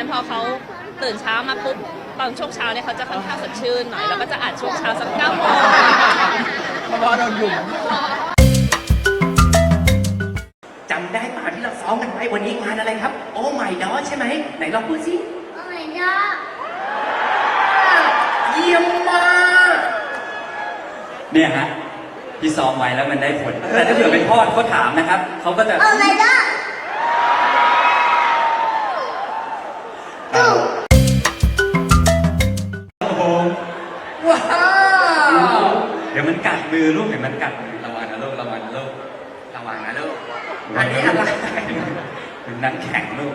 ตอนช่วงเช้าเนี่ยเขาจะค่อนข้างสดชื่นหน่อยแล้วก็จะอัดช่วงเช้าสักเก้าโมงเพราะว่าเราอยู่จำได้ป่าที่เราซ้อมกันไว้วันนี้งานอะไรครับ โอ้ไม่ดอใช่ไหมไหนลองพูดสิโอ้ my god เยี่ยมมากเนี่ยฮะที่ซ้อมไว้แล้วมันได้ผล แต่ถ้าเผื่อเป็นพ่อเขาถามนะครับเขาก็จะโอ้ my god เว้าวเดี๋ยวมันกัดมือลูกเดี๋ยวมันกัดมือระวังนะลูกระวังนะลูกระวังนะลูกอันนี้อะไรเป็นนักแข่งลูก